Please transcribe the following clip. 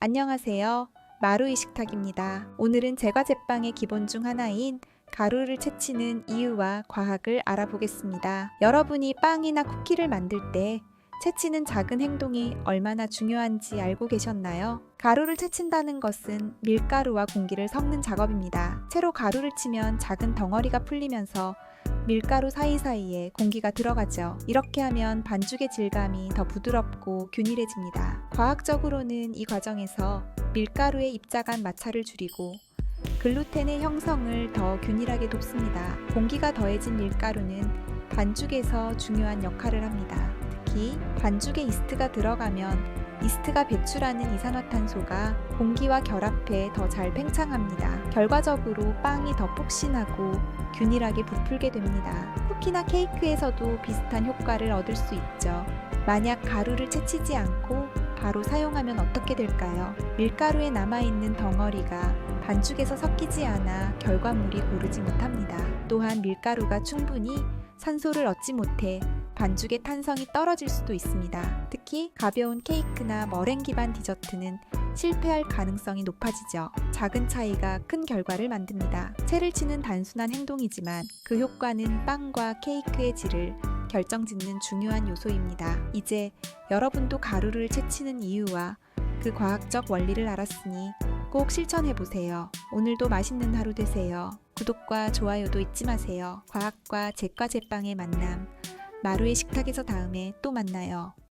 안녕하세요. 마루이 식탁입니다. 오늘은 제과 제빵의 기본 중 하나인 가루를 채치는 이유와 과학을 알아보겠습니다. 여러분이 빵이나 쿠키를 만들 때 채치는 작은 행동이 얼마나 중요한지 알고 계셨나요? 가루를 채친다는 것은 밀가루와 공기를 섞는 작업입니다. 채로 가루를 치면 작은 덩어리가 풀리면서 밀가루 사이사이에 공기가 들어가죠. 이렇게 하면 반죽의 질감이 더 부드럽고 균일해집니다. 과학적으로는 이 과정에서 밀가루의 입자간 마찰을 줄이고 글루텐의 형성을 더 균일하게 돕습니다. 공기가 더해진 밀가루는 반죽에서 중요한 역할을 합니다. 특히 반죽에 이스트가 들어가면 이스트가 배출하는 이산화탄소가 공기와 결합해 더 잘 팽창합니다. 결과적으로 빵이 더 폭신하고 균일하게 부풀게 됩니다. 쿠키나 케이크에서도 비슷한 효과를 얻을 수 있죠. 만약 가루를 채치지 않고 바로 사용하면 어떻게 될까요? 밀가루에 남아있는 덩어리가 반죽에서 섞이지 않아 결과물이 고르지 못합니다. 또한 밀가루가 충분히 산소를 얻지 못해 반죽의 탄성이 떨어질 수도 있습니다. 특히 가벼운 케이크나 머랭 기반 디저트는 실패할 가능성이 높아지죠. 작은 차이가 큰 결과를 만듭니다. 채를 치는 단순한 행동이지만 그 효과는 빵과 케이크의 질을 결정짓는 중요한 요소입니다. 이제 여러분도 가루를 채치는 이유와 그 과학적 원리를 알았으니 꼭 실천해 보세요. 오늘도 맛있는 하루 되세요. 구독과 좋아요도 잊지 마세요. 과학과 제과 제빵의 만남. 마루의 식탁에서 다음에 또 만나요.